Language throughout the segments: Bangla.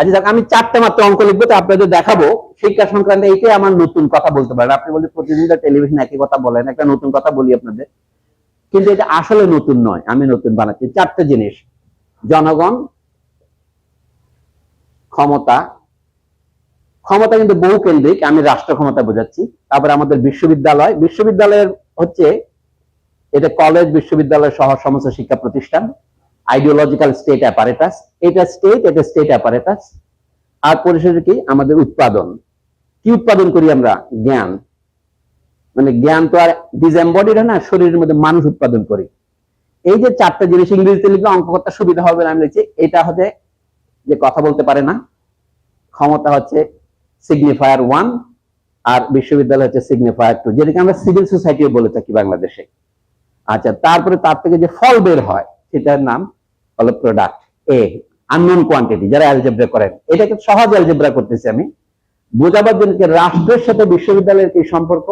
আচ্ছা যাক, আমি চারটে মাত্র অঙ্ক লিখব তো আপনাদের দেখাবো। শিক্ষা সংক্রান্ত এইটাই আমার নতুন কথা বলতে পারেন। আপনি বলতে প্রতিদিন টেলিভিশন একই কথা বলেন একটা নতুন কথা বলি আপনাদের। কিন্তু এটা আসলে নতুন নয় আমি নতুন বানাচ্ছি। চারটে জিনিস জনগণ ক্ষমতা। ক্ষমতা কিন্তু বহু কেন্দ্রিক আমি রাষ্ট্র ক্ষমতা বোঝাচ্ছি। তারপরে আমাদের বিশ্ববিদ্যালয়। বিশ্ববিদ্যালয়ের হচ্ছে এটা কলেজ বিশ্ববিদ্যালয় সহ সমস্ত শিক্ষা প্রতিষ্ঠান। আইডিওলজিক্যাল স্টেট অ্যাপারেটাস এটা স্টেট এটা স্টেট অ্যাপারেটাস আর পরিশেষে কি? আমাদের উৎপাদন। কি উৎপাদন করি আমরা? জ্ঞান। মানে জ্ঞান তো আর ডিসএম্বডিড না, শরীরের মধ্যে মানুষ উৎপাদন করি। এই যে চারটা জিনিস ইংরেজিতে লিখলে অঙ্ক করতে সুবিধা হবে না, আমি লিখছি, এটা হচ্ছে যে কথা বলতে পারে না। ক্ষমতা হচ্ছে সিগনিফায়ার ওয়ান আর বিশ্ববিদ্যালয় হচ্ছে সিগনিফায়ার টু যেটাকে আমরা সিভিল সোসাইটিও বলে থাকি বাংলাদেশে। আচ্ছা তারপরে তার থেকে যে ফল বের হয় সেটার নাম হলো প্রোডাক্ট এ আননোন কোয়ান্টিটি যারা অ্যালজেব্রা করেন। এটাকে সহজ অ্যালজেব্রা করতেছি আমি। বোঝাবার জন্য রাষ্ট্রের সাথে বিশ্ববিদ্যালয়ের কি সম্পর্ক?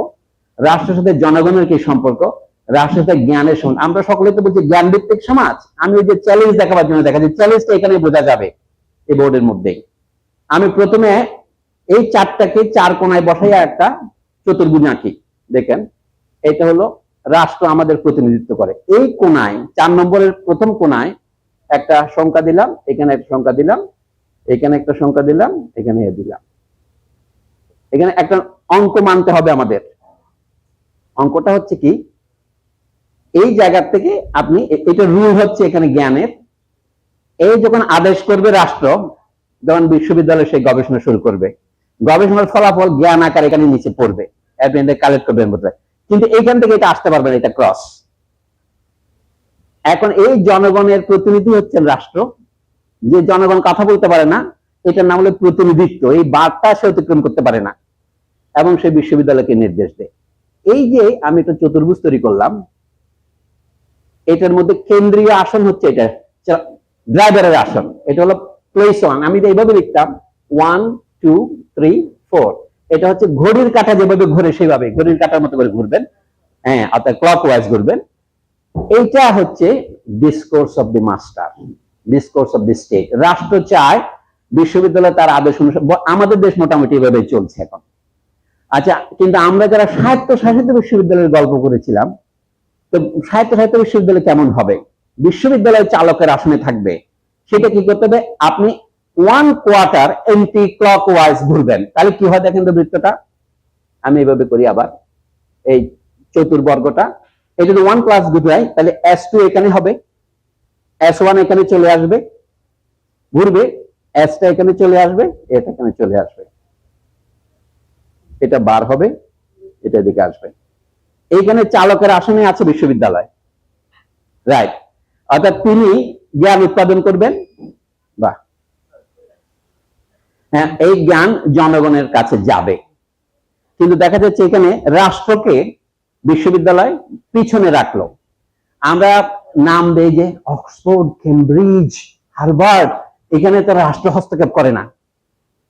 রাষ্ট্রের সাথে জনগণের কি সম্পর্ক? রাষ্ট্রের সাথে জ্ঞানের সম্পর্ক আমরা সকলে তো বলছি জ্ঞান ভিত্তিক সমাজ। আমি ওই যে চ্যালেঞ্জ দেখাবার জন্য দেখা যায় চ্যালেঞ্জটা এখানে বোঝা যাবে এই বোর্ডের মধ্যেই। আমি প্রথমে এই চারটাকে চার কোনায় বসাইয়া একটা চতুর্ভুজ আঁকি। দেখেন, এটা হলো রাষ্ট্র আমাদের প্রতিনিধিত্ব করে। এই কোনায় চার নম্বরের প্রথম কোনায় একটা সংখ্যা দিলাম, এখানে একটা সংখ্যা দিলাম, এখানে একটা সংখ্যা দিলাম, এখানে দিলাম। এখানে একটা অঙ্ক মানতে হবে আমাদের। অঙ্কটা হচ্ছে কি, এই জায়গা থেকে আপনি এটা রুল হচ্ছে এখানে জ্ঞানের। এই যখন আদেশ করবে রাষ্ট্র, যখন বিশ্ববিদ্যালয় সেই গবেষণা শুরু করবে। গবেষণার ফলাফল জ্ঞান আকার এখানে নিচে পড়বে। কালেক্ট করবেন বোধহয়। কিন্তু এইখান থেকে এটা আসতে পারবে না, এটা ক্রস এখন এই জনগণের প্রতিনিধি হচ্ছেন রাষ্ট্র। যে জনগণ কথা বলতে পারে না, এটার নাম হলো প্রতিনিধিত্ব। এই বার্তা সে অতিক্রম করতে পারে না এবং সে বিশ্ববিদ্যালয়কে নির্দেশ দেয়। এই যে আমি একটা চতুর্ভুজ তৈরি করলাম, এটার মধ্যে কেন্দ্রীয় আসন হচ্ছে এটা ড্রাইভারের আসন। এটা হলো প্লেস ওয়ান আমি এইভাবে লিখতাম ওয়ান টু থ্রি ফোর এটা হচ্ছে ঘড়ির কাঁটা যেভাবে ঘুরে সেভাবে, ঘড়ির কাঁটার মতো করে ঘুরবেন। হ্যাঁ অর্থাৎ ক্লক ওয়াইজ ঘুরবেন। এইটা হচ্ছে discourse of the master discourse of the state রাষ্ট্র চায়, বিশ্ববিদ্যালয় তার আদেশ অনুসারে আমাদের দেশ মোটামুটি এভাবে চলছে এখন। আচ্ছা কিন্তু আমরা যারা সাহিত্য সাহিত্য বিশ্ববিদ্যালয়ের গল্প করেছিলাম, তো সাহিত্য সাহিত্য বিশ্ববিদ্যালয় কেমন হবে? বিশ্ববিদ্যালয়ের চালকের আসনে থাকবে। সেটা কি করতে হবে? আপনি one quarter anti clock wise ঘুরবেন। তাহলে কি হয় দেখেন তো বৃত্তটা? আমি এভাবে করি আবার। এই চতুর্বর্গটা এই যদি ওয়ান ক্লাস ঘুরাই, তাহলে এস টু এখানে হবে। এস ওয়ান এখানে চলে আসবে। ঘুরবে। এসটা এখানে চলে আসবে। এটা এখানে চলে আসবে। এটা বার হবে। এটা এদিকে আসবে। এইখানে চালকের আসনে আছে বিশ্ববিদ্যালয়। রাইট অর্থাৎ তিনি জ্ঞান উৎপাদন করবেন। এই জ্ঞান জনগণের কাছে যাবে। কিন্তু দেখা যাচ্ছে এখানে রাষ্ট্রকে বিশ্ববিদ্যালয় পিছনে রাখল। আমরা নাম দেই যে অক্সফোর্ড, কেমব্রিজ, হার্ভার্ড, এখানে তো রাষ্ট্র হস্তক্ষেপ করে না।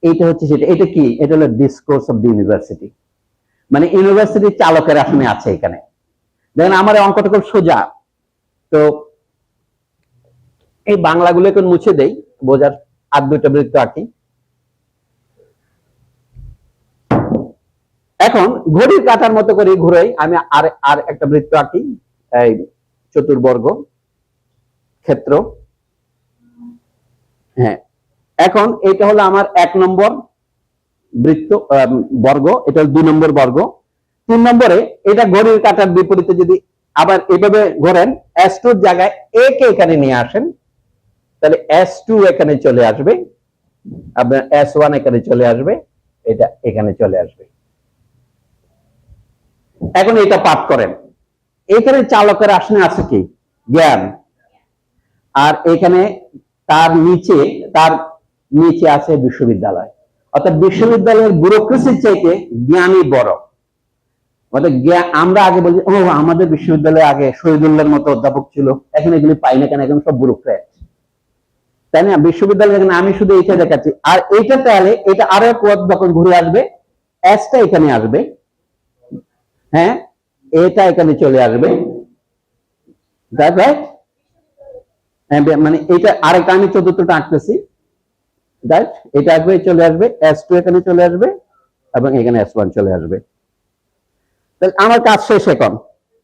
এইটা হচ্ছে সেটা, এটা কি? এটা হলো ডিসকোর্স অফ দি ইউনিভার্সিটি মানে ইউনিভার্সিটির চালকের আসনে আছে এখানে। দেখেন, আমার অঙ্কটা খুব সোজা। তো এই বাংলাগুলো এখন মুছে দেই, বোঝার আর দুইটা বৃত্ত আঁকি এখন ঘড়ির কাটার মতো করে ঘুরে আমি আর আর একটা বৃত্ত আঁকি, এই চতুর্বর্গ ক্ষেত্র। হ্যাঁ এখন এটা হলো আমার এক নম্বর বৃত্ত বর্গ, এটা হলো দুই নম্বর বর্গ। তিন নম্বরে এটা ঘড়ির কাটার বিপরীতে যদি আবার এভাবে ঘোরেন এস টুর জায়গায় এ কে এখানে নিয়ে আসেন, তাহলে এস টু এখানে চলে আসবে, আপনার এস ওয়ান এখানে চলে আসবে, এটা এখানে চলে আসবে। এখন এটা পাঠ করেন। এখানে চালকের আসনে আছে কি? জ্ঞান। আর এখানে তার নিচে তার নিচে আছে বিশ্ববিদ্যালয়। অর্থাৎ বিশ্ববিদ্যালয়ের ব্যুরোক্রেসির চাইতে জ্ঞানই বড়। অর্থাৎ আমরা আগে বলি ও আমাদের বিশ্ববিদ্যালয়ে আগে শহীদুল্লাহর মতো অধ্যাপক ছিল। এখন এগুলি পাই না কেন? এখন সব ব্যুরোক্রেট তাই না? বিশ্ববিদ্যালয় আমি শুধু এইটা দেখাচ্ছি। আর এইটা তাহলে, এটা আরও এক যখন ঘুরে আসবে এসটা এখানে আসবে। হ্যাঁ? এটা এখানে চলে আসবে। মানে এটা আরেকটা, আমি চতুর্থটা আঁকতেছি। এটা আসবে, চলে আসবে। এস টু এখানে চলে আসবে এবং এখানে এস ওয়ান চলে আসবে। তাহলে আমার কাজ শেষ এখন।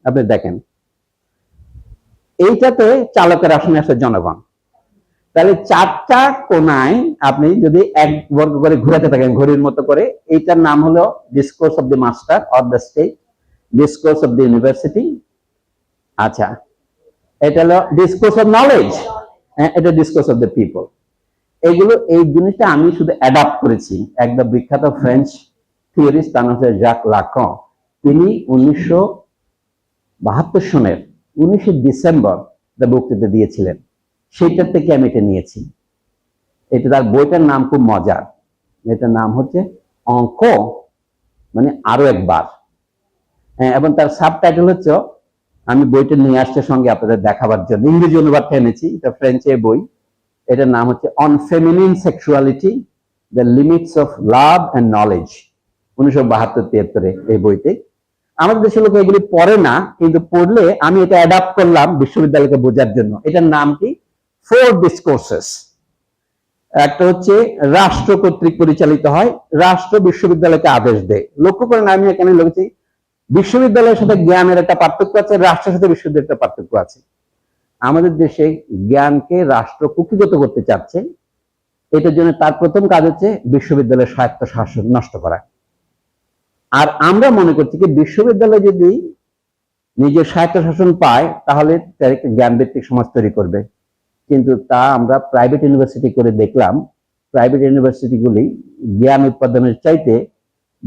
আপনি দেখেন। এইটাতে চালকের আসনে আসে জনগণ। তাহলে চারটা কোনায় আপনি যদি এক বর্গ করে ঘুরাতে থাকেন, ঘড়ির মতো করে এইটার নাম হলো discourse of the master of the state discourse of the university আচ্ছা এটা হলো ডিসকোর্স অফ নলেজ এটা ডিসকোর্স অফ দ্য পিপল এগুলো, এই জিনিসটা আমি শুধু অ্যাডাপ্ট করেছি। একদম বিখ্যাত ফ্রেঞ্চ থিওরিস্ট তার নাম জাক লাকন তিনি উনিশশো বাহাত্তর সনের উনিশে ডিসেম্বর দ্য বক্তৃতা দিয়েছিলেন। সেইটার থেকে আমি এটা নিয়েছি। এটা তার বইটার নাম খুব মজার। এটার নাম হচ্ছে অঙ্ক মানে আরও একবার। এবং তার সাব টাইটেল হচ্ছে, আমি বইটা নিয়ে আসছে সঙ্গে আপনাদের দেখাবার জন্য। ইংরেজি অনুবাদটা এনেছি, এটা ফ্রেঞ্চে বই। এটার নাম হচ্ছে on feminine sexuality the limits of love and knowledge উনিশশো বাহাত্তর তিয়াত্তরে এই বইতে। আমাদের দেশের লোক এগুলি পড়ে না, কিন্তু পড়লে আমি এটা অ্যাডাপ্ট করলাম বিশ্ববিদ্যালয়কে বোঝার জন্য। এটার নাম কি? ফোর ডিসকোর্সেস একটা হচ্ছে, রাষ্ট্র কর্তৃক পরিচালিত হয়, রাষ্ট্র বিশ্ববিদ্যালয়কে আদেশ দেয়। লক্ষ্য করেন আমি এখানে লিখেছি বিশ্ববিদ্যালয়ের সাথে জ্ঞানের একটা পার্থক্য আছে, রাষ্ট্রের সাথে বিশ্ববিদ্যালয়ের একটা পার্থক্য আছে। আমাদের দেশে জ্ঞানকে রাষ্ট্র কুক্ষিগত করতে চাচ্ছে, এটার জন্য তার প্রথম কাজ হচ্ছে বিশ্ববিদ্যালয়ের স্বায়ত্ত শাসন নষ্ট করা। আর আমরা মনে করছি কি, বিশ্ববিদ্যালয় যদি নিজের স্বায়ত্ত শাসন পায়, তাহলে তার একটা জ্ঞান ভিত্তিক সমাজ তৈরি করবে। কিন্তু তা আমরা প্রাইভেট ইউনিভার্সিটি করে দেখলাম প্রাইভেট ইউনিভার্সিটিগুলি জ্ঞান উৎপাদনের চাইতে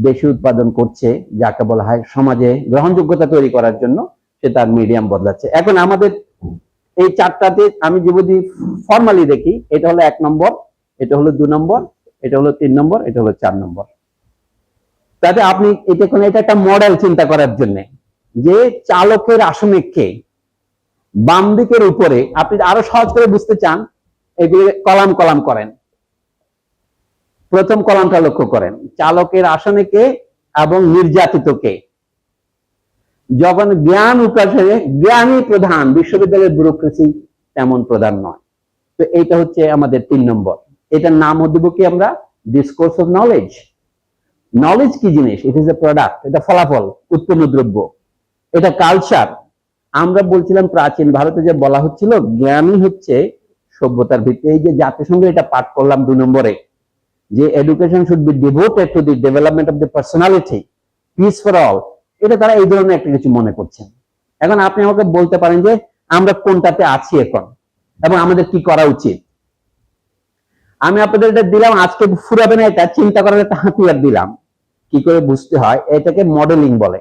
বেশি উৎপাদন করছে, যাকে বলা হয় সমাজে গ্রহণযোগ্যতা তৈরি করার জন্য সে তার মিডিয়াম বদলাচ্ছে। এখন আমাদের এই চারটাতে আমি যদি ফর্মালি দেখি, এটা হলো এক নম্বর, এটা হলো দু নম্বর, এটা হলো তিন নম্বর, এটা হলো চার নম্বর। তাতে আপনি এটা কোন এটা একটা মডেল চিন্তা করার জন্য যে চালকের আসনে কে বাম দিকের উপরে, আপনি আরও সহজ করে বুঝতে চান এগুলি কলাম কলাম করেন। প্রথম কলামটা লক্ষ্য করেন। চালকের আসনে কে এবং নির্যাতিত কে? যখন জ্ঞান উপাসে, জ্ঞানই প্রধান, বিশ্ববিদ্যালয়ের ব্যুরোক্রেসি তেমন প্রধান নয়। তো এইটা হচ্ছে আমাদের তিন নম্বর। এটার নাম দিব কি আমরা? ডিসকোর্স অফ নলেজ নলেজ কি জিনিস? ইট ইজ এ প্রোডাক্ট এটা ফলাফল, উৎপন্ন দ্রব্য। এটা কালচার আমরা বলছিলাম প্রাচীন ভারতে যে বলা হচ্ছিল, জ্ঞানই হচ্ছে সভ্যতার ভিত্তি। এই যে জাতিসংঘ এটা পাঠ করলাম দু নম্বরে। যে education should be devoted to the development of the personality peace for all এটা তারা এই ধরনের একটা কিছু মনে করছেন। এখন আপনি আমাকে বলতে পারেন যে আমরা কোনটাতে আছি এখন? এবং আমাদের কি করা উচিত? আমি আপনাদের এটা দিলাম, আজকে ফুরাবে না এটা, চিন্তা করার একটা হাতিয়ার দিলাম। কি করে বুঝতে হয়? এটাকে মডেলিং বলে।